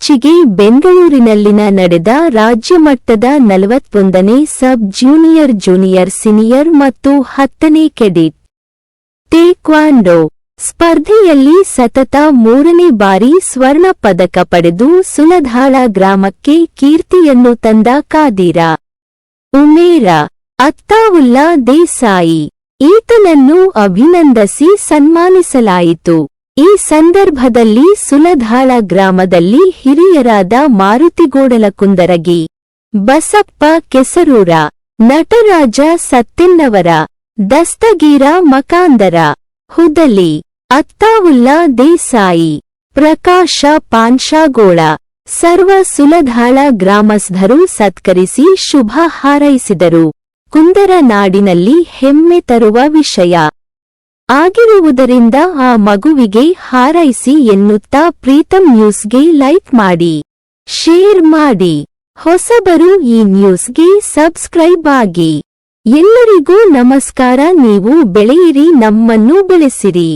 ಇತ್ತೀಚೆಗೆ ಬೆಂಗಳೂರಿನಲ್ಲಿನ ನಡೆದ ರಾಜ್ಯ ಮಟ್ಟದ ನಲವತ್ತೊಂದನೇ ಸಬ್ ಜೂನಿಯರ್ ಜೂನಿಯರ್ ಸಿನಿಯರ್ ಮತ್ತು ಹತ್ತನೇ ಕೆಡಿಟ್ ಟೇಕ್ವಾಂಡೋ ಸ್ಪರ್ಧೆಯಲ್ಲಿ ಸತತ ಮೂರನೇ ಬಾರಿ ಸ್ವರ್ಣ ಪದಕ ಪಡೆದು ಸುಲಧಾಳ ಗ್ರಾಮಕ್ಕೆ ಕೀರ್ತಿಯನ್ನು ತಂದ ಕಾದೀರ ಉಮೇರ ಅತ್ತಾವುಲ್ಲಾ ದೇಸಾಯಿ. ಈತನನ್ನು ಅಭಿನಂದಿಸಿ ಸನ್ಮಾನಿಸಲಾಯಿತು. ಈ ಸಂದರ್ಭದಲ್ಲಿ ಸುಲಧಾಳ ಗ್ರಾಮದಲ್ಲಿ ಹಿರಿಯರಾದ ಮಾರುತಿಗೋಡಲ ಕುಂದರಗಿ ಬಸಪ್ಪ ಕೆಸರೂರ, ನಟರಾಜ ಸತ್ತಿನ್ನವರ, ದಸ್ತಗೀರ ಮಕಾಂದರ, ಹುದಲಿ, ಅತ್ತಾವುಲ್ಲಾ ದೇಸಾಯಿ, ಪ್ರಕಾಶ ಪಾನ್ಶಾಗೋಳ, ಸರ್ವ ಸುಲಧಾಳ ಗ್ರಾಮಸ್ಥರು ಸತ್ಕರಿಸಿ ಶುಭ ಹಾರೈಸಿದರು. ಕುಂದರ ನಾಡಿನಲ್ಲಿ ಹೆಮ್ಮೆ ತರುವ ವಿಷಯ. ಆಗಿರುವುದರಿಂದ ಆ ಮಗುವಿಗೆ ಹಾರೈಸಿ ಎನ್ನುತ್ತಾ ಪ್ರೀತಂ ನ್ಯೂಸ್ಗೆ ಲೈಕ್ ಮಾಡಿ, ಶೇರ್ ಮಾಡಿ. ಹೊಸಬರು ಈ ನ್ಯೂಸ್ಗೆ ಸಬ್ಸ್ಕ್ರೈಬ್ ಆಗಿ. ಎಲ್ಲರಿಗೂ ನಮಸ್ಕಾರ, ನೀವು ಬೆಳೆಯಿರಿ, ನಮ್ಮನ್ನು ಬೆಳೆಸಿರಿ.